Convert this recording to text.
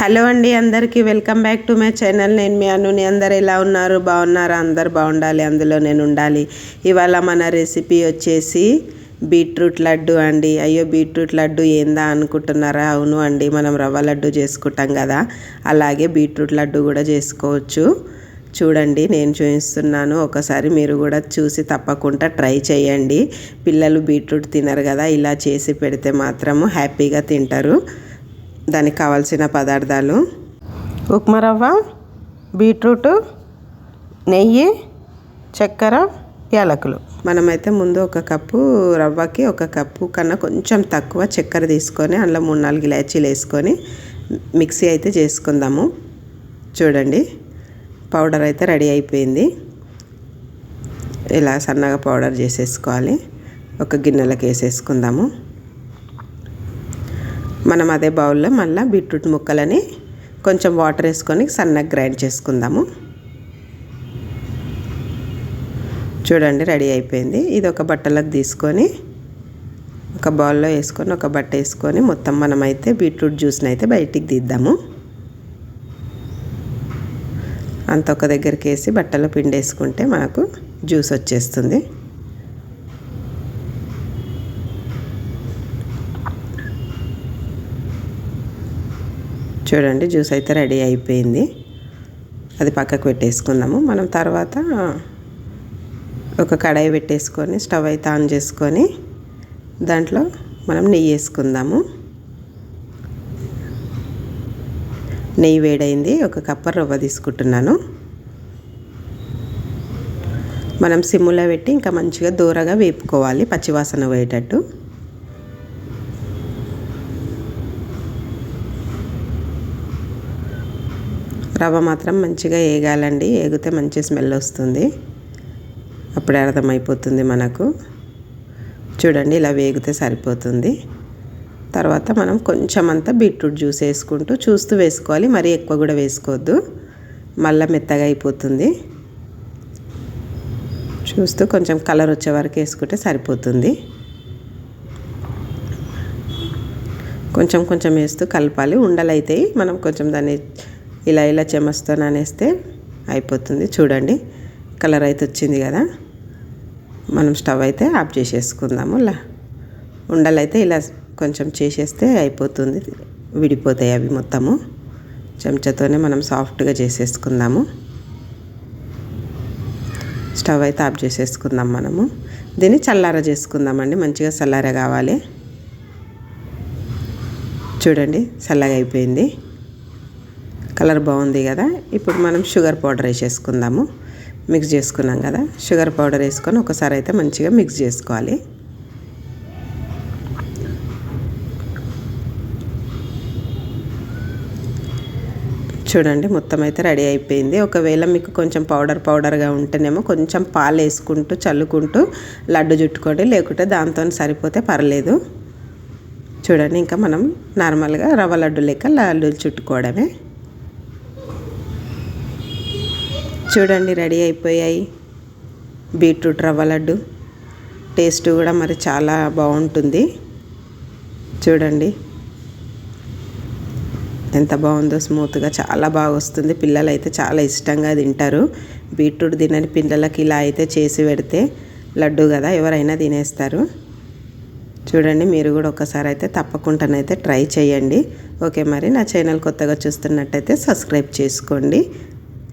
Hello అండి అందరికీ welcome back to my channel. నేను మీ అనుని. అందరు ఎలా ఉన్నారు? బాగున్నారా? అందరు బాగుండాలి. అందులో నేను ఉండాలి. ఇవాళ మన రెసిపీ వచ్చేసి బీట్రూట్ లడ్డు అండి. అయ్యో బీట్రూట్ లడ్డు ఏందా అనుకుంటున్నారా? అవును అండి మనం రవ్వ లడ్డు చేసుకుంటాం కదా. అలాగే బీట్రూట్ లడ్డు కూడా చేసుకోవచ్చు. చూడండి నేను చూపిస్తున్నాను. ఒకసారి మీరు కూడా చూసి తప్పకుండా ట్రై చేయండి. పిల్లలు బీట్రూట్ తినరు కదా ఇలా చేసి పెడితే మాత్రము హ్యాపీగా తింటారు. దానికి కావాల్సిన పదార్థాలు. ఉప్మా రవ్వ బీట్రూట్ నెయ్యి చక్కెర యాలకులు. మనమైతే ముందు ఒక కప్పు రవ్వకి ఒక కప్పు కన్నా కొంచెం తక్కువ చక్కెర తీసుకొని అందులో మూడు నాలుగు ఇలాచీలు వేసుకొని మిక్సీ అయితే చేసుకుందాము. చూడండి పౌడర్ అయితే రెడీ అయిపోయింది. ఇలా సన్నగా పౌడర్ చేసేసుకోవాలి. ఒక గిన్నెలకు వేసేసుకుందాము. మనం అదే బౌల్లో మళ్ళీ బీట్రూట్ ముక్కలని కొంచెం వాటర్ వేసుకొని సన్నగా గ్రైండ్ చేసుకుందాము. చూడండి రెడీ అయిపోయింది. ఇది ఒక బట్టలకు తీసుకొని ఒక బౌల్లో వేసుకొని ఒక బట్ట వేసుకొని మొత్తం మనమైతే బీట్రూట్ జ్యూస్ని అయితే బయటికి తీద్దాము. అంత ఒక దగ్గరికి వేసి బట్టలో పిండి వేసుకుంటే మనకు జ్యూస్ వచ్చేస్తుంది. చూడండి జ్యూస్ అయితే రెడీ అయిపోయింది. అది పక్కకు పెట్టేసుకుందాము. మనం తర్వాత ఒక కడాయి పెట్టేసుకొని స్టవ్ అయితే ఆన్ చేసుకొని దాంట్లో మనం నెయ్యి వేసుకుందాము. నెయ్యి వేడైంది. ఒక కప్ప రవ్వ తీసుకుంటున్నాను. మనం సిమ్ములో పెట్టి ఇంకా మంచిగా దూరగా వేపుకోవాలి పచ్చివాసన పోయేటట్టు. రవ్వ మాత్రం మంచిగా వేగాలండి వేగితే మంచి స్మెల్ వస్తుంది. అప్పుడే అర్థమైపోతుంది మనకు. చూడండి ఇలా వేగితే సరిపోతుంది. తర్వాత మనం కొంచెం అంతా బీట్రూట్ జ్యూస్ వేసుకుంటూ చూస్తూ వేసుకోవాలి. మరీ ఎక్కువ కూడా వేసుకోవద్దు. మళ్ళీ మెత్తగా అయిపోతుంది. చూస్తూ కొంచెం కలర్ వచ్చే వరకు వేసుకుంటే సరిపోతుంది. కొంచెం కొంచెం వేస్తూ కలపాలి. ఉండలైతే మనం కొంచెం దాన్ని ఇలా ఇలా చెమస్తో నానేస్తే అయిపోతుంది. చూడండి కలర్ అయితే వచ్చింది కదా. మనం స్టవ్ అయితే ఆఫ్ చేసేసుకుందాము. ఇలా ఉండలైతే ఇలా కొంచెం చేసేస్తే అయిపోతుంది. విడిపోతాయి అవి మొత్తము. చెంచాతోనే మనం సాఫ్ట్గా చేసేసుకుందాము. స్టవ్ అయితే ఆఫ్ చేసేసుకుందాం మనము. దీన్ని చల్లార చేసుకుందామండి. మంచిగా చల్లార కావాలి. చూడండి చల్లగా అయిపోయింది. కలర్ బాగుంది కదా. ఇప్పుడు మనం షుగర్ పౌడర్ వేసేసుకుందాము. మిక్స్ చేసుకున్నాం కదా. షుగర్ పౌడర్ వేసుకొని ఒకసారి అయితే మంచిగా మిక్స్ చేసుకోవాలి. చూడండి మొత్తం అయితే రెడీ అయిపోయింది. ఒకవేళ మీకు కొంచెం పౌడర్ పౌడర్గా ఉంటేనేమో కొంచెం పాలు వేసుకుంటూ చల్లుకుంటూ లడ్డు చుట్టుకోండి. లేకుంటే దాంతో సరిపోతే పర్లేదు. చూడండి ఇంకా మనం నార్మల్గా రవ్వ లడ్డు లెక్క లడ్డు చుట్టుకోవడమే. చూడండి రెడీ అయిపోయాయి. బీట్రూట్ రవ్వ లడ్డు. టేస్ట్ కూడా మరి చాలా బాగుంటుంది. చూడండి. ఎంత బాగుందో స్మూత్గా చాలా బాగా వస్తుంది. పిల్లలు అయితే చాలా ఇష్టంగా తింటారు. బీట్రూట్ తినని పిల్లలకి ఇలా అయితే చేసి పెడితే లడ్డు కదా ఎవరైనా తినేస్తారు. చూడండి మీరు కూడా ఒకసారి అయితే తప్పకుండానైతే ట్రై చేయండి. ఓకే మరి నా ఛానల్ కొత్తగా చూస్తున్నట్టయితే సబ్స్క్రైబ్ చేసుకోండి.